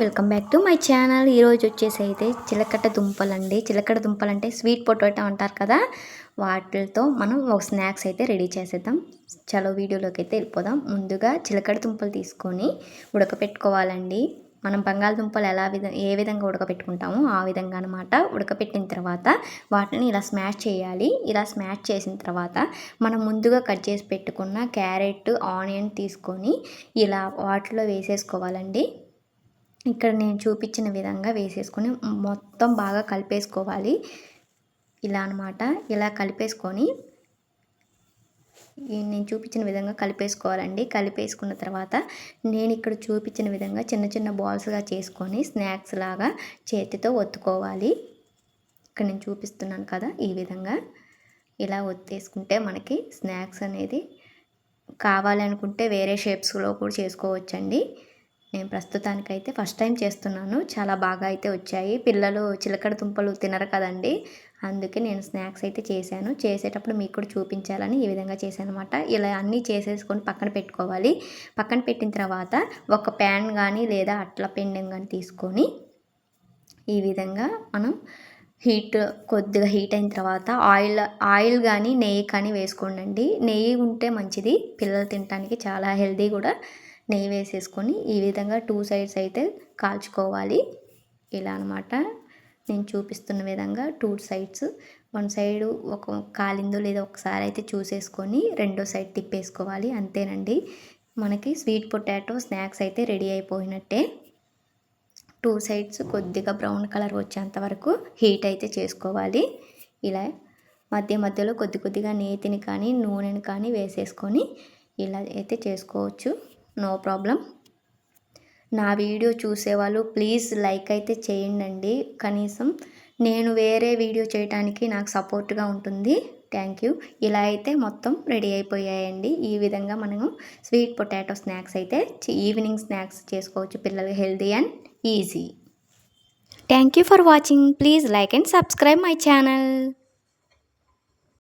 Welcome back to my channel. ఈరోజు వచ్చేసి అయితే చిలకడ దుంపలు అండి చిలకడ దుంపలు అంటే స్వీట్ పొటాటో అంటారు కదా వాటితో మనం ఒక స్నాక్స్ అయితే రెడీ చేసేద్దాం. చలో వీడియోలోకి అయితే వెళ్ళిపోదాం. ముందుగా చిలకడ దుంపలు తీసుకొని ఉడకపెట్టుకోవాలండి. మనం బంగాళదుంపలు ఎలా విధ ఏ విధంగా ఉడకపెట్టుకుంటామో ఆ విధంగా అనమాట ఉడకపెట్టిన తర్వాత వాటిని ఇలా స్మాష్ చేయాలి. ఇలా స్మాష్ చేసిన తర్వాత మనం ముందుగా కట్ చేసి పెట్టుకున్న క్యారెట్ ఆనియన్ తీసుకొని ఇలా వాటిలో వేసేసుకోవాలండి. ఇక్కడ నేను చూపించిన విధంగా వేసేసుకొని మొత్తం బాగా కలిపేసుకోవాలి. ఇలా అనమాట ఇలా కలిపేసుకొని నేను చూపించిన విధంగా కలిపేసుకోవాలండి. కలిపేసుకున్న తర్వాత నేను ఇక్కడ చూపించిన విధంగా చిన్న చిన్న బాల్స్గా చేసుకొని స్నాక్స్ లాగా చేతితో ఒత్తుకోవాలి. ఇక్కడ నేను చూపిస్తున్నాను కదా ఈ విధంగా. ఇలా ఒత్తేసుకుంటే మనకి స్నాక్స్ అనేది కావాలనుకుంటే వేరే షేప్స్లో కూడా చేసుకోవచ్చండి. నేను ప్రస్తుతానికైతే ఫస్ట్ టైం చేస్తున్నాను. చాలా బాగా అయితే వచ్చాయి. పిల్లలు చిలకడ దుంపలు తినరు కదండి. అందుకే నేను స్నాక్స్ అయితే చేశాను. చేసేటప్పుడు మీకు కూడా చూపించాలని ఈ విధంగా చేశాను అనమాట ఇలా అన్నీ చేసేసుకొని పక్కన పెట్టుకోవాలి. పక్కన పెట్టిన తర్వాత ఒక ప్యాన్ కానీ లేదా అట్ల పెండెం కానీ తీసుకొని ఈ విధంగా మనం హీట్ కొద్దిగా హీట్ అయిన తర్వాత ఆయిల్ ఆయిల్ కానీ నెయ్యి కానీ వేసుకోండి నెయ్యి ఉంటే మంచిది. పిల్లలు తినడానికి చాలా హెల్దీ కూడా. నెయ్యి వేసేసుకొని ఈ విధంగా టూ సైడ్స్ అయితే కాల్చుకోవాలి. ఇలా అనమాట నేను చూపిస్తున్న విధంగా టూ సైడ్స్. వన్ సైడ్ ఒక కాలిందో లేదా ఒకసారి అయితే చూసేసుకొని రెండో సైడ్ తిప్పేసుకోవాలి. అంతేనండి. మనకి స్వీట్ పొటాటో స్నాక్స్ అయితే రెడీ అయిపోయినట్టే. టూ సైడ్స్ కొద్దిగా బ్రౌన్ కలర్ వచ్చేంత వరకు హీట్ అయితే చేసుకోవాలి. ఇలా మధ్య మధ్యలో కొద్ది కొద్దిగా నేతిని కానీ నూనెని కానీ వేసేసుకొని ఇలా అయితే చేసుకోవచ్చు. No problem. నా వీడియో చూసేవాళ్ళు ప్లీజ్ లైక్ అయితే చేయండి కనీసం నేను వేరే వీడియో చేయడానికి నాకు సపోర్ట్గా ఉంటుంది. Thank you. ఇలా అయితే మొత్తం రెడీ అయిపోయాయండి. ఈ విధంగా మనము స్వీట్ పొటాటో స్నాక్స్ అయితే ఈవినింగ్ స్నాక్స్ చేసుకోవచ్చు పిల్లలు healthy and easy. Thank you for watching. Please like and subscribe my channel.